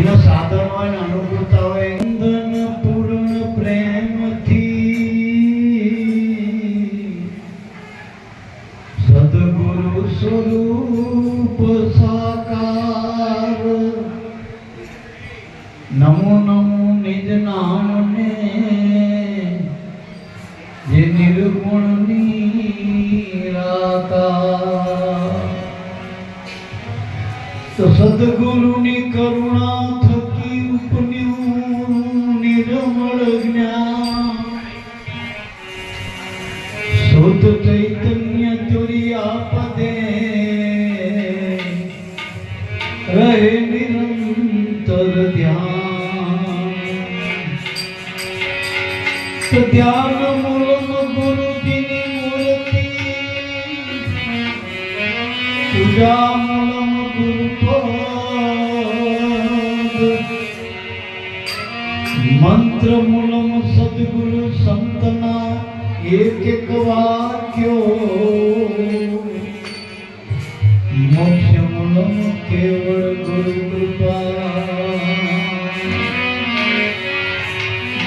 જેનો સાધન હોય ને અનુકૂળતા હોય સદગુરુની કરુણા થકી ઉપન્યું નિર્મળ જ્ઞાન. શુદ્ધ ચૈતન્ય ચોરી આપદે. રહે નિરંતર ધ્યાન. ધ્યાન મૂલમ ગુરુજીની મૂર્તિ. પૂજા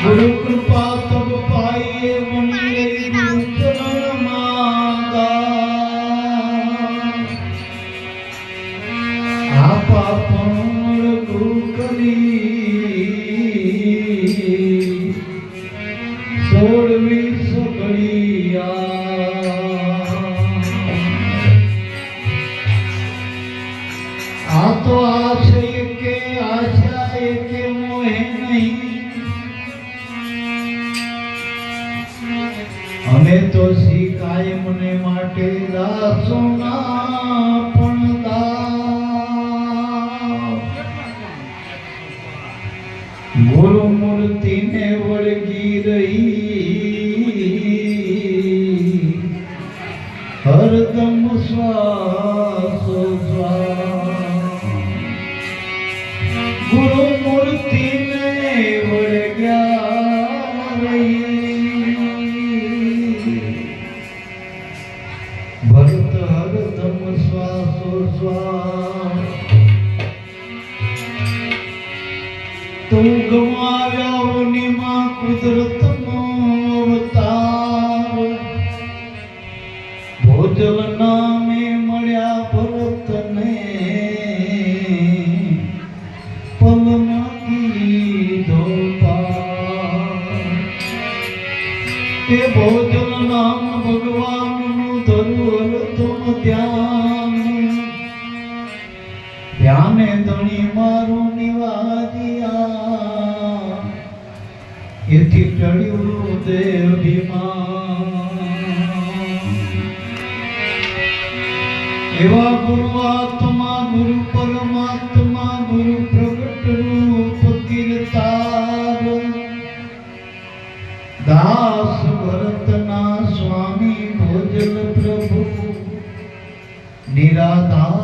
ਗੁਰੂ ਕਿਰਪਾ ਤਬ ਪਾਈਏ ਮਨ શિકાય મને માટે દાસો ઉજવ નામે મળ્યા એવા ગુરુ આત્મા ગુરુ પરમાત્મા ગુરુ પ્રગટ રૂપ કીર્તાર દાસ ભરતના સ્વામી ભોજન પ્રભુ નિરાધાર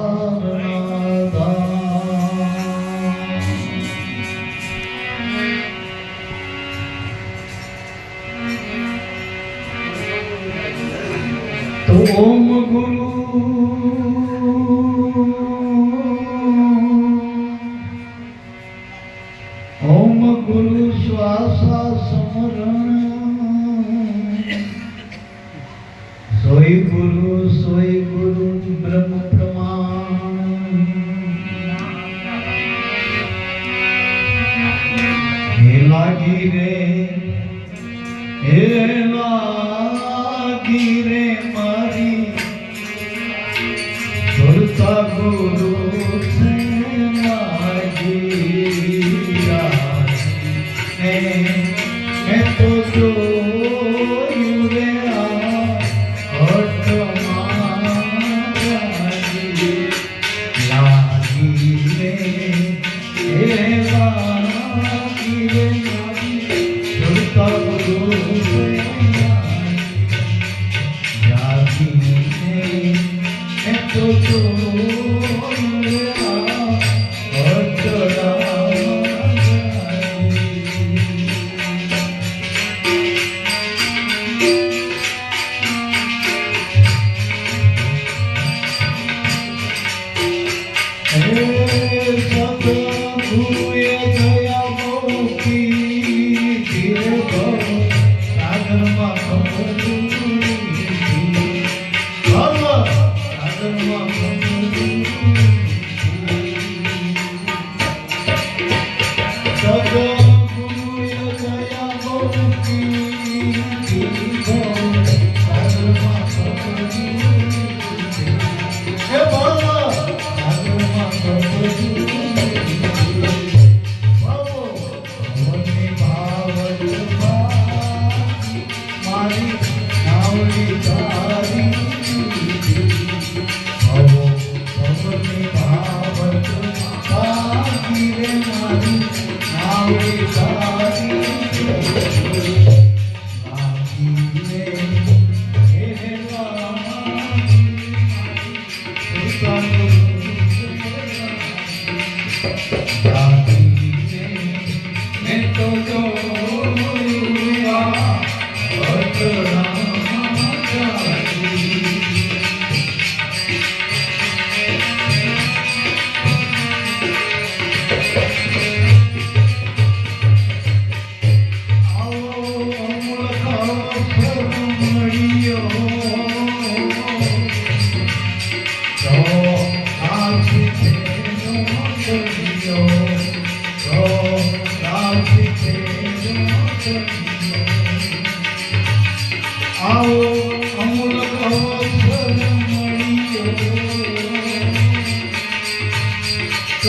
Oh. রে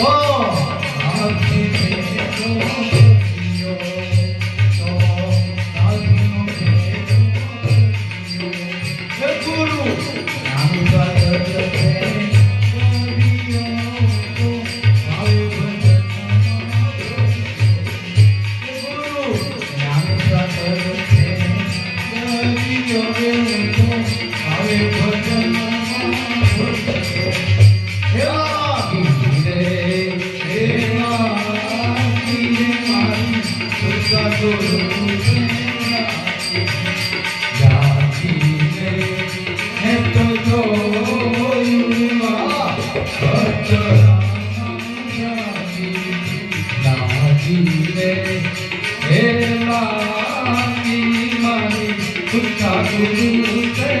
Vamos! મારી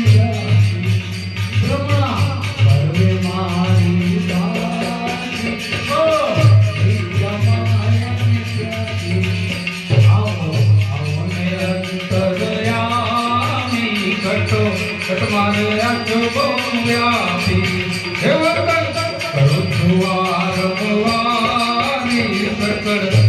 ઘટમાને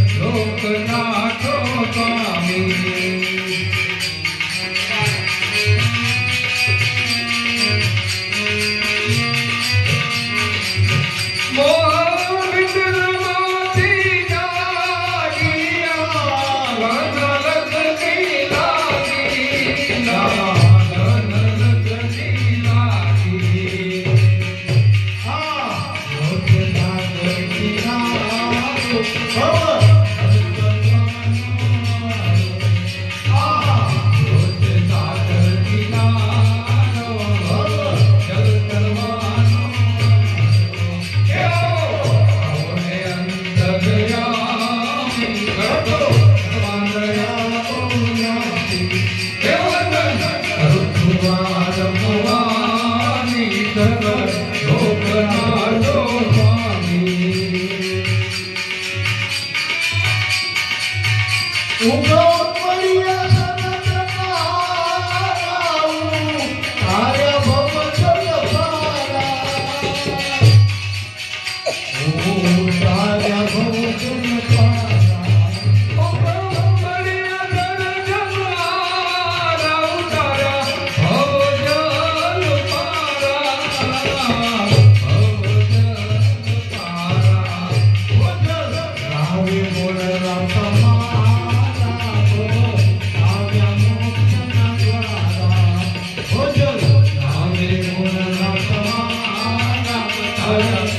Amém.